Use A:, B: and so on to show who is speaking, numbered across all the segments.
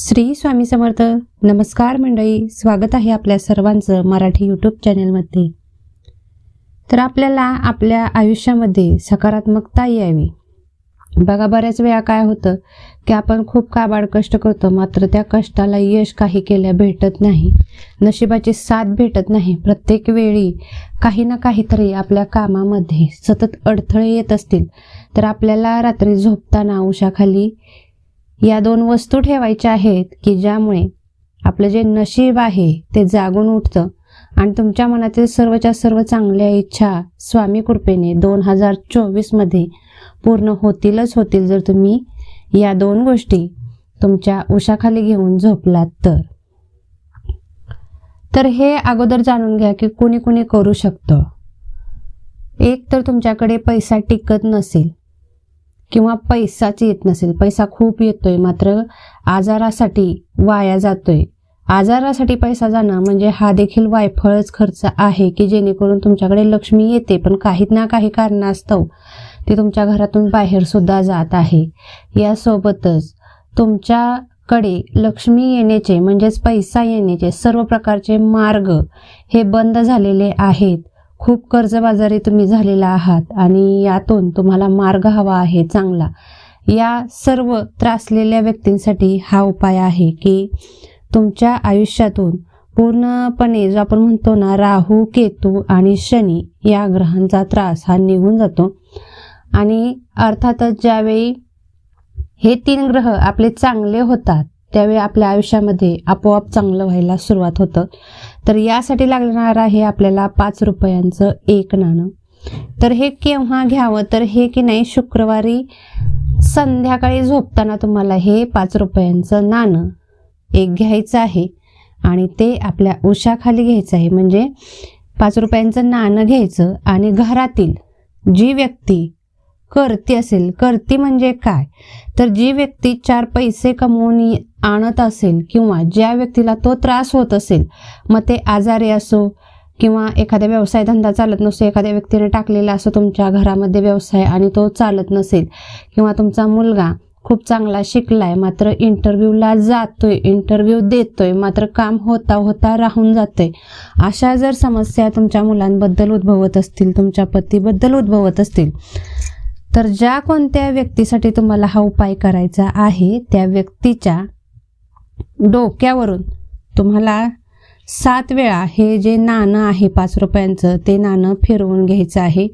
A: श्री स्वामी समर्थ. नमस्कार मंडळी. स्वागत आहे आपल्या सर्वांचं मराठी यूट्यूब चॅनलमध्ये तर आपल्याला आपल्या आयुष्यामध्ये सकारात्मकता यावी. बघा बऱ्याच वेळा काय होतं की आपण खूप काबाड कष्ट करतो मात्र त्या कष्टाला यश काही केल्या भेटत नाही. नशिबाची साथ भेटत नाही. प्रत्येक वेळी काही ना काहीतरी आपल्या कामामध्ये सतत अडथळे येत असतील तर आपल्याला रात्री झोपताना उशाखाली या दोन वस्तू ठेवायच्या आहेत की ज्यामुळे आपलं जे नशीब आहे ते जागून उठतं. आणि तुमच्या मनातील सर्वच्या सर्व चांगल्या इच्छा स्वामी कृपेने दोन हजार चोवीसमध्ये पूर्ण होतीलच होतील जर तुम्ही या दोन गोष्टी तुमच्या उशाखाली घेऊन झोपलात तर. तर हे अगोदर जाणून घ्या की कुणी कुणी करू शकतं. एक तर तुमच्याकडे पैसा टिकत नसेल. किंवा पैसाच येत नसेल. पैसा खूप येतोय मात्र आजारासाठी वाया जातोय. आजारासाठी पैसा जाणं म्हणजे हा देखील वायफळच खर्च आहे की जेणेकरून तुमच्याकडे लक्ष्मी येते पण काही ना काही कारणास्तव ती तुमच्या घरातून बाहेर सुद्धा जात आहे. यासोबतच तुमच्याकडे लक्ष्मी येण्याचे म्हणजेच पैसा येण्याचे सर्व प्रकारचे मार्ग हे बंद झालेले आहेत. खूप कर्जबाजारी तुम्ही झालेला आहात आणि यातून तुम्हाला मार्ग हवा आहे चांगला. या सर्व त्रासलेल्या व्यक्तींसाठी हा उपाय आहे की तुमच्या आयुष्यातून पूर्णपणे जो आपण म्हणतो ना राहू केतू आणि शनी या ग्रहांचा त्रास हा निघून जातो. आणि अर्थातच ज्यावेळी हे तीन ग्रह आपले चांगले होतात त्यावेळी आपल्या आयुष्यामध्ये आपोआप चांगलं व्हायला सुरुवात होतं. तर यासाठी लागणार आहे आपल्याला पाच रुपयांचं एक नाणं. तर हे केव्हा घ्यावं? तर हे की नाही शुक्रवारी संध्याकाळी झोपताना तुम्हाला हे पाच रुपयांचं नाणं एक घ्यायचं आहे. आणि ते आपल्या उशाखाली घ्यायचं आहे. म्हणजे पाच रुपयांचं नाणं घ्यायचं आणि घरातील जी व्यक्ती करती असेल. करती म्हणजे काय? तर जी व्यक्ती चार पैसे कमवून आणत असेल किंवा ज्या व्यक्तीला तो त्रास होत असेल मग ते आजारी असो किंवा एखादा व्यवसाय धंदा चालत नसतो एखाद्या व्यक्तीने टाकलेला असो तुमच्या घरामध्ये व्यवसाय आणि तो चालत नसेल किंवा तुमचा मुलगा खूप चांगला शिकलाय मात्र इंटरव्ह्यूला जातोय इंटरव्ह्यू देतोय मात्र काम होता होता राहून जातोय. अशा जर समस्या तुमच्या मुलांबद्दल उद्भवत असतील तुमच्या पतीबद्दल उद्भवत असतील तर ज्या कोणत्या व्यक्तीसाठी तुम्हाला हा उपाय करायचा आहे त्या व्यक्तीच्या डोक्यावरून तुम्हाला सात वेळा हे जे नाणं आहे पाच रुपयांचं ते नाणं फिरवून घ्यायचं आहे.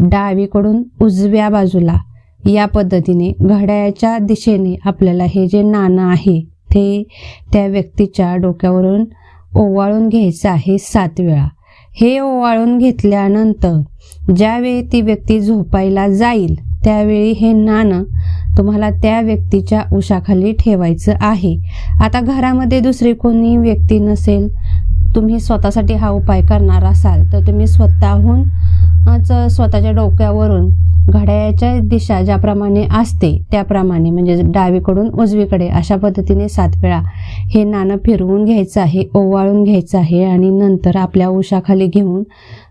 A: डावीकडून उजव्या बाजूला या पद्धतीने घड्याळ्याच्या दिशेने आपल्याला हे जे नाणं आहे ते त्या व्यक्तीच्या डोक्यावरून ओवाळून घ्यायचं आहे सात वेळा. हे ओवाळून घेतल्यानंतर ज्यावेळी ती व्यक्ती झोपायला जाईल त्यावेळी हे नाणं तुम्हाला त्या व्यक्तीच्या उशाखाली ठेवायचं आहे. आता घरामध्ये दुसरी कोणी व्यक्ती नसेल तुम्ही स्वतःसाठी हा उपाय करणार असाल तर तुम्ही स्वतःहून स्वतःच्या डोक्यावरून घड्याळ्याच्या दिशा ज्याप्रमाणे असते त्याप्रमाणे म्हणजे डावीकडून उजवीकडे अशा पद्धतीने सात वेळा हे नाणं फिरवून घ्यायचं आहे ओवाळून घ्यायचं आहे आणि नंतर आपल्या उशाखाली घेऊन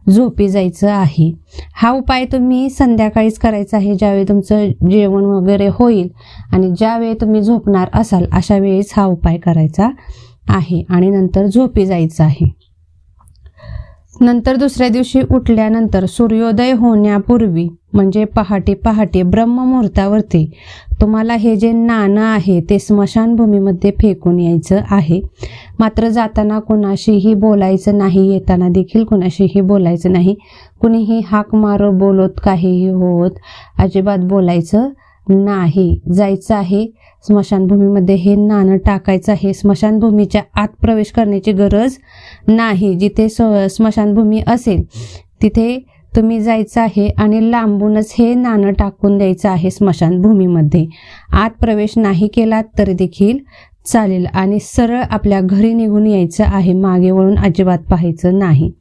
A: झोपी जायचं आहे. हा उपाय तुम्ही संध्याकाळीच करायचा आहे ज्यावेळी तुमचं जेवण वगैरे होईल आणि ज्यावेळी तुम्ही झोपणार असाल अशा वेळीच हा उपाय करायचा आहे आणि नंतर झोपी जायचं आहे. नंतर दुसऱ्या दिवशी उठल्यानंतर सूर्योदय होण्यापूर्वी म्हणजे पहाटे पहाटे ब्रह्ममुहूर्तावरती तुम्हाला हे जे नाणं आहे ते स्मशानभूमीमध्ये फेकून यायचं आहे. मात्र जाताना कुणाशीही बोलायचं नाही येताना देखील कुणाशीही बोलायचं नाही. कुणीही हाक मारो बोलत काहीही होत अजिबात बोलायचं नाही जायचं आहे स्मशानभूमीमध्ये. हे नाणं टाकायचं आहे. स्मशानभूमीच्या आत प्रवेश करण्याची गरज नाही. जिथे स स्मशानभूमी असेल तिथे तुम्ही जायचं आहे आणि लांबूनच हे नाणं टाकून द्यायचं आहे स्मशानभूमीमध्ये. आत प्रवेश नाही केला तरी देखील चालेल आणि सरळ आपल्या घरी निघून यायचं आहे. मागे वळून अजिबात पाहायचं नाही.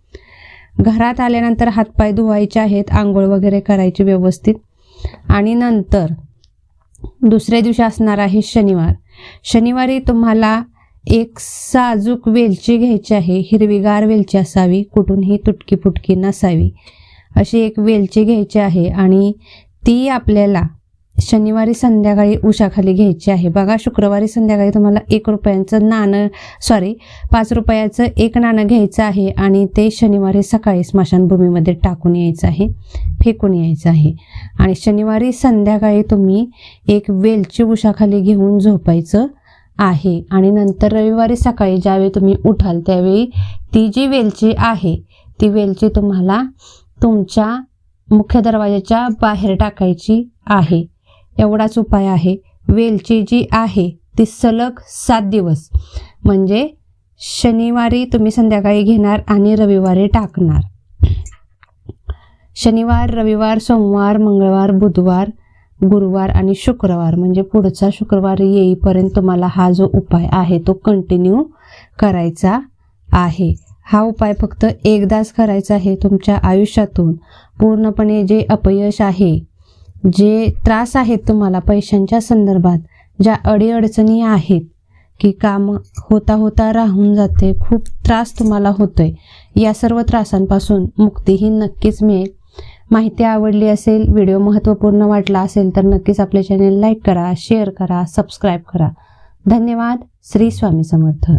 A: घरात आल्यानंतर हातपाय धुवायचे आहेत आंघोळ वगैरे करायची व्यवस्थित. आणि नंतर दुसऱ्या दिवशी असणार आहे शनिवार. शनिवारी तुम्हाला एक साजूक वेलची घ्यायची आहे हिरवीगार वेलची असावी कुठूनही तुटकी फुटकी नसावी. अशी एक वेलची घ्यायची आहे आणि ती आपल्याला शनिवारी संध्याकाळी उशाखाली घ्यायची आहे. बघा शुक्रवारी संध्याकाळी तुम्हाला एक रुपयांचं नाणं सॉरी पाच रुपयाचं एक नाणं घ्यायचं आहे आणि ते शनिवारी सकाळी स्मशानभूमीमध्ये टाकून यायचं आहे फेकून यायचं आहे. आणि शनिवारी संध्याकाळी तुम्ही एक वेलची उशाखाली घेऊन झोपायचं आहे. आणि नंतर रविवारी सकाळी ज्यावेळी तुम्ही उठाल त्यावेळी ती जी वेलची आहे ती वेलची तुम्हाला तुमच्या मुख्य दरवाजाच्या बाहेर टाकायची आहे. एवढाच उपाय आहे. वेलची जी आहे ती सलग सात दिवस. म्हणजे शनिवारी तुम्ही संध्याकाळी घेणार आणि रविवारी टाकणार. शनिवार रविवार सोमवार मंगळवार बुधवार गुरुवार आणि शुक्रवार. म्हणजे पुढचा शुक्रवार येईपर्यंत तुम्हाला हा जो उपाय आहे तो कंटिन्यू करायचा आहे. हा उपाय फक्त एकदाच करायचा आहे तुमच्या आयुष्यातून. पूर्णपणे जे अपयश आहे जे त्रास आहेत तुम्हाला पैशांच्या संदर्भात ज्या अडीअडचणी आहेत की काम होता होता राहून जाते खूप त्रास तुम्हाला होतोय या सर्व त्रासांपासून मुक्ती ही नक्कीच मिळेल. माहिती आवडली असेल व्हिडिओ महत्त्वपूर्ण वाटला असेल तर नक्कीच आपले चॅनेल लाईक करा शेअर करा सबस्क्राईब करा. धन्यवाद. श्री स्वामी समर्थ.